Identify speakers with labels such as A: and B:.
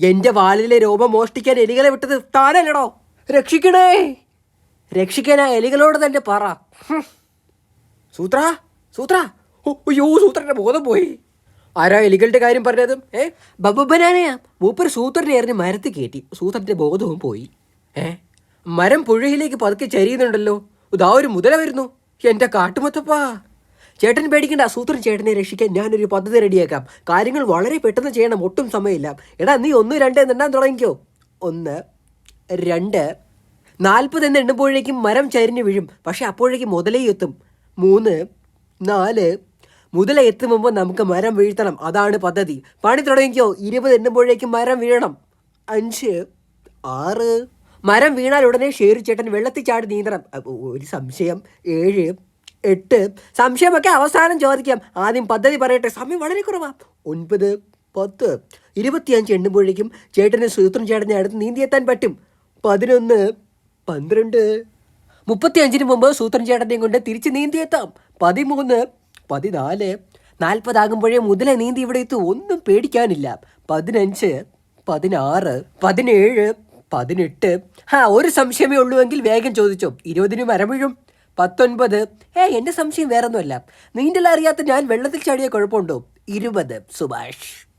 A: എന്റെ വാലിലെ രോമം മോഷ്ടിക്കാൻ എലികളെ വിട്ടത് താനല്ലടോ. രക്ഷിക്കണേ. രക്ഷിക്കാൻ ആ എലികളോട് തന്നെ പറ. സൂത്ര സൂത്ര. അയ്യോ സൂത്രന്റെ ബോധം പോയി. ആരാ എലികളുടെ കാര്യം പറഞ്ഞതും? ഏ? ബബനാനയാ മൂപ്പര് സൂത്രനെ എറിഞ്ഞ് മരത്തിൽ കയറ്റി. സൂത്രന്റെ ബോധവും പോയി. ഏ? മരം പുഴയിലേക്ക് പതുക്കെ ചരിയുന്നുണ്ടല്ലോ. ഇതാ ഒരു മുതല വരുന്നു. എന്റെ കാട്ടുമൊത്തപ്പാ. ചേട്ടൻ പേടിക്കേണ്ട സൂത്രൻ ചേട്ടനെ രക്ഷിക്കാൻ ഞാനൊരു പദ്ധതി റെഡിയാക്കാം. കാര്യങ്ങൾ വളരെ പെട്ടെന്ന് ചെയ്യണം ഒട്ടും സമയമില്ല. എടാ നീ ഒന്ന് രണ്ട് എന്നെണ്ണാൻ തുടങ്ങിക്കോ. ഒന്ന് രണ്ട് നാൽപ്പത് എന്ന് എണ്ണുമ്പോഴേക്കും മരം ചരിഞ്ഞ് വീഴും. പക്ഷെ അപ്പോഴേക്കും മുതലേ എത്തും. മൂന്ന് നാല് മുതല എത്തും മുമ്പ് നമുക്ക് മരം വീഴ്ത്തണം. അതാണ് പദ്ധതി. പണി തുടങ്ങിക്കോ. ഇരുപത് എണ്ണുമ്പോഴേക്കും മരം വീഴണം. അഞ്ച് ആറ്. മരം വീണാൽ ഉടനെ ഷേരു ചേട്ടൻ വെള്ളത്തിൽ ചാടി നീന്തണം. ഒരു സംശയം. ഏഴ് എട്ട്. സംശയമൊക്കെ അവസാനം ചോദിക്കാം. ആദ്യം പദ്ധതി പറയട്ടെ. സമയം വളരെ കുറവാ. ഒൻപത് പത്ത് ഇരുപത്തിയഞ്ച് എണ്ണുമ്പോഴേക്കും ചേട്ടന് സൂത്രം ചേട്ടനെ അടുത്ത് നീന്തിയെത്താൻ പറ്റും. പതിനൊന്ന് പന്ത്രണ്ട്. മുപ്പത്തി അഞ്ചിന് മുമ്പ് സൂത്രൻ ചേട്ടനെയും കൊണ്ട് തിരിച്ച് നീന്തിയെത്താം. പതിമൂന്ന് പതിനാല്. നാൽപ്പതാകുമ്പോഴേ മുതലേ നീന്തി ഇവിടെ എത്തും. ഒന്നും പേടിക്കാനില്ല. പതിനഞ്ച് പതിനാറ് പതിനേഴ് പതിനെട്ട്. ആ ഒരു സംശയമേ ഉള്ളൂ എങ്കിൽ വേഗം ചോദിച്ചോ. ഇരുപതിന് മരം വീഴും പത്തൊൻപത്. ഏ എന്റെ സംശയം വേറൊന്നുമല്ല. നീന്തൽ അറിയാത്ത ഞാൻ വെള്ളത്തിൽ ചാടിയ കുഴപ്പമുണ്ടോ? ഇരുപത്. സുഭാഷ്.